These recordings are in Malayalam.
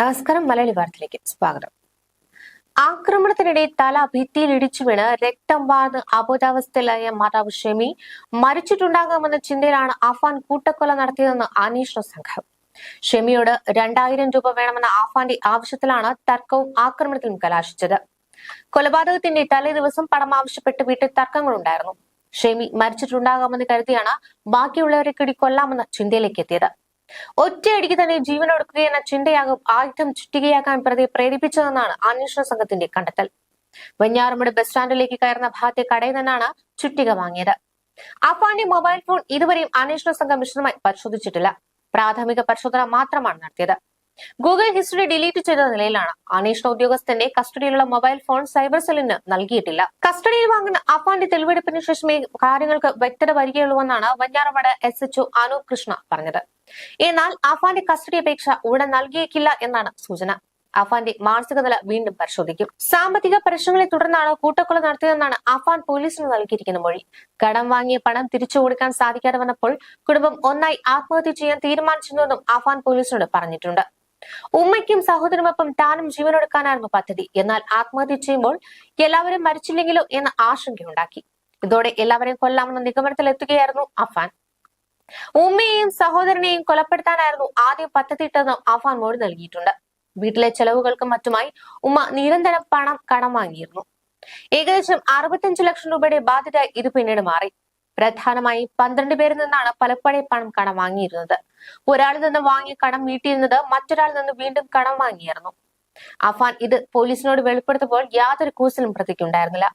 നമസ്കാരം മലയാളി വാർത്തയിലേക്ക് സ്വാഗതം. ആക്രമണത്തിനിടെ തല ഭിത്തിയിൽ ഇടിച്ചു വീണ് രക്തം വാർന്ന് അബോധാവസ്ഥയിലായ മാതാവ് ഷെമി മരിച്ചിട്ടുണ്ടാകാമെന്ന ചിന്തയിലാണ് അഫാൻ കൂട്ടക്കൊല നടത്തിയതെന്ന് അന്വേഷണ സംഘം. ഷെമിയോട് രണ്ടായിരം രൂപ വേണമെന്ന ആഫാന്റെ ആവശ്യത്തിലാണ് തർക്കവും ആക്രമണത്തിലും കലാശിച്ചത്. കൊലപാതകത്തിന്റെ തലേ ദിവസം പണം ആവശ്യപ്പെട്ട് വീട്ടിൽ തർക്കങ്ങളുണ്ടായിരുന്നു. ഷെമി മരിച്ചിട്ടുണ്ടാകാമെന്ന് കരുതിയാണ് ബാക്കിയുള്ളവരെ കിടി കൊല്ലാമെന്ന ചിന്തയിലേക്ക് എത്തിയത്. ഒറ്റയടിക്ക് തന്നെ ജീവനൊടുക്കുകയെന്ന ചിന്തയാകും ആയുധം ചുറ്റികയാക്കാൻ പ്രതി പ്രേരിപ്പിച്ചതെന്നാണ് അന്വേഷണ സംഘത്തിന്റെ കണ്ടെത്തൽ. വെഞ്ഞാറമ്മട് ബസ് സ്റ്റാൻഡിലേക്ക് കയറുന്ന ഭാഗത്തെ കടയിൽ നിന്നാണ് ചുറ്റിക വാങ്ങിയത്. അഫാന്റെ മൊബൈൽ ഫോൺ ഇതുവരെയും അന്വേഷണ സംഘം വിശദമായി പരിശോധിച്ചിട്ടില്ല. പ്രാഥമിക പരിശോധന മാത്രമാണ് നടത്തിയത്. ഗൂഗിൾ ഹിസ്റ്ററി ഡിലീറ്റ് ചെയ്ത നിലയിലാണ് അന്വേഷണ ഉദ്യോഗസ്ഥന്റെ കസ്റ്റഡിയിലുള്ള മൊബൈൽ ഫോൺ സൈബർ സെല്ലിന് നൽകിയിട്ടില്ല. കസ്റ്റഡിയിൽ വാങ്ങുന്ന അപ്പാന്റെ തെളിവെടുപ്പിന് ശേഷമേ കാര്യങ്ങൾക്ക് വ്യക്തത വരികയുള്ളൂവെന്നാണ് Venjaramoodu S H O Anoop Krishna പറഞ്ഞത്. എന്നാൽ അഫാന്റെ കസ്റ്റഡി അപേക്ഷ ഉടൻ നൽകിയേക്കില്ല എന്നാണ് സൂചന. അഫാന്റെ മാനസികനില വീണ്ടും പരിശോധിക്കും. സാമ്പത്തിക പ്രശ്നങ്ങളെ തുടർന്നാണ് കൂട്ടക്കൊല നടത്തിയതെന്നാണ് അഫാൻ പോലീസിന് നൽകിയിരിക്കുന്ന മൊഴി. കടം വാങ്ങിയ പണം തിരിച്ചു കൊടുക്കാൻ സാധിക്കാതെ വന്നപ്പോൾ കുടുംബം ഒന്നായി ആത്മഹത്യ ചെയ്യാൻ തീരുമാനിച്ചിരുന്നുവെന്നും അഫാൻ പോലീസിനോട് പറഞ്ഞിട്ടുണ്ട്. ഉമ്മയ്ക്കും സഹോദരനൊപ്പം താനും ജീവനൊടുക്കാനായിരുന്നു പദ്ധതി. എന്നാൽ ആത്മഹത്യ ചെയ്യുമ്പോൾ എല്ലാവരും മരിച്ചില്ലെങ്കിലോ എന്ന ആശങ്കയുണ്ടാക്കി. ഇതോടെ എല്ലാവരെയും കൊല്ലാമെന്ന നിഗമനത്തിൽ എത്തുകയായിരുന്നു അഫാൻ. ഉമ്മയെയും സഹോദരനെയും കൊലപ്പെടുത്താനായിരുന്നു ആദ്യം പദ്ധതിയിട്ടെന്ന് ആഫാൻ മൊഴി നൽകിയിട്ടുണ്ട്. വീട്ടിലെ ചെലവുകൾക്ക് മറ്റുമായി ഉമ്മ നിരന്തരം പണം കടം വാങ്ങിയിരുന്നു. ഏകദേശം അറുപത്തിയഞ്ചു ലക്ഷം രൂപയുടെ ബാധ്യത ഇത് പിന്നീട് മാറി. പ്രധാനമായും പന്ത്രണ്ട് പേരിൽ നിന്നാണ് പലപ്പോഴേ പണം കടം വാങ്ങിയിരുന്നത്. ഒരാളിൽ നിന്ന് വാങ്ങിയ കടം വീട്ടിയിരുന്നത് മറ്റൊരാളിൽ നിന്ന് വീണ്ടും കടം വാങ്ങിയിരുന്നു അഫാൻ ഇത് പോലീസിനോട് വെളിപ്പെടുത്തപ്പോൾ യാതൊരു കൂസലും പ്രതിക്കുണ്ടായിരുന്നില്ല.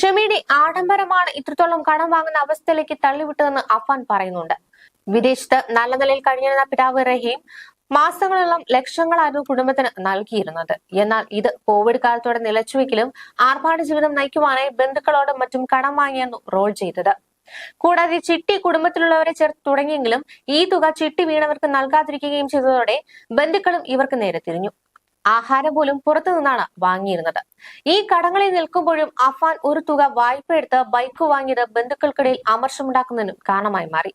ഷമിയുടെ ആഡംബരമാണ് ഇത്രത്തോളം കടം വാങ്ങുന്ന അവസ്ഥയിലേക്ക് തള്ളിവിട്ടതെന്ന് അഫാൻ പറയുന്നുണ്ട്. വിദേശത്ത് നല്ല നിലയിൽ കഴിഞ്ഞിരുന്ന പിതാവ് റഹീം മാസങ്ങളോളം ലക്ഷങ്ങളായിരുന്നു കുടുംബത്തിന് നൽകിയിരുന്നത്. എന്നാൽ ഇത് കോവിഡ് കാലത്തോടെ നിലച്ചുവെങ്കിലും ആർഭാട ജീവിതം നയിക്കുവാനായി ബന്ധുക്കളോടും മറ്റും കടം വാങ്ങിയായിരുന്നു റോൾ ചെയ്തത്. കൂടാതെ ചിട്ടി കുടുംബത്തിലുള്ളവരെ ചേർത്ത് തുടങ്ങിയെങ്കിലും ഈ തുക ചിട്ടി വീണവർക്ക് നൽകാതിരിക്കുകയും ചെയ്തതോടെ ബന്ധുക്കളും ഇവർക്ക് നേരെ തിരിഞ്ഞു. ആഹാരം പോലും പുറത്തു നിന്നാണ് വാങ്ങിയിരുന്നത്. ഈ കടങ്ങളിൽ നിൽക്കുമ്പോഴും അഫാൻ ഒരു തുക വായ്പ എടുത്ത് ബൈക്ക് വാങ്ങിയത് ബന്ധുക്കൾക്കിടയിൽ അമർഷമുണ്ടാക്കുന്നതിനും കാരണമായി മാറി.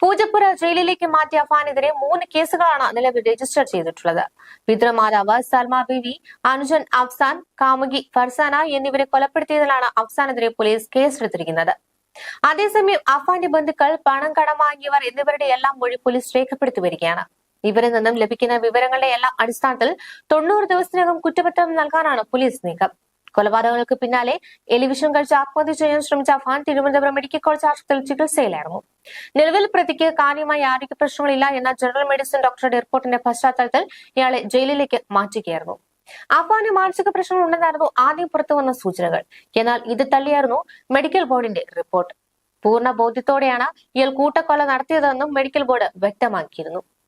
പൂജപ്പുര ജയിലിലേക്ക് മാറ്റിയ അഫാനെതിരെ മൂന്ന് കേസുകളാണ് നിലവിൽ രജിസ്റ്റർ ചെയ്തിട്ടുള്ളത്. പിതൃമാതാവ് സൽമ ബിവി അനുജൻ അഫ്സാൻ കാമുകി ഫർസാന എന്നിവരെ കൊലപ്പെടുത്തിയതിലാണ് അഫ്സാനെതിരെ പോലീസ് കേസെടുത്തിരിക്കുന്നത്. അതേസമയം അഫാന്റെ ബന്ധുക്കൾ പണം കടം വാങ്ങിയവർ എന്നിവരുടെ എല്ലാം മൊഴി പോലീസ് രേഖപ്പെടുത്തി വരികയാണ്. ഇവരിൽ നിന്നും ലഭിക്കുന്ന വിവരങ്ങളുടെ എല്ലാം അടിസ്ഥാനത്തിൽ തൊണ്ണൂറ് ദിവസത്തിനകം കുറ്റപത്രം നൽകാനാണ് പോലീസ് നീക്കം. കൊലപാതകങ്ങൾക്ക് പിന്നാലെ എലിവിഷൻ കഴിച്ച് ആത്മഹത്യ ചെയ്യാൻ ശ്രമിച്ച അഫാൻ തിരുവനന്തപുരം മെഡിക്കൽ കോളേജ് ആശുപത്രിയിൽ ചികിത്സയിലായിരുന്നു. നിലവിൽ പ്രതിക്ക് കാര്യമായ ആരോഗ്യ പ്രശ്നങ്ങളില്ല എന്ന ജനറൽ മെഡിസിൻ ഡോക്ടറുടെ റിപ്പോർട്ടിന്റെ പശ്ചാത്തലത്തിൽ ഇയാളെ ജയിലിലേക്ക് മാറ്റുകയായിരുന്നു. അഫാന് മാനസിക പ്രശ്നങ്ങൾ ഉണ്ടെന്നായിരുന്നു ആദ്യം പുറത്തു വന്ന സൂചനകൾ. എന്നാൽ ഇത് തള്ളിയായിരുന്നു മെഡിക്കൽ ബോർഡിന്റെ റിപ്പോർട്ട്. പൂർണ ബോധ്യത്തോടെയാണ് ഇയാൾ കൂട്ടക്കൊല നടത്തിയതെന്നും മെഡിക്കൽ ബോർഡ് വ്യക്തമാക്കിയിരുന്നു.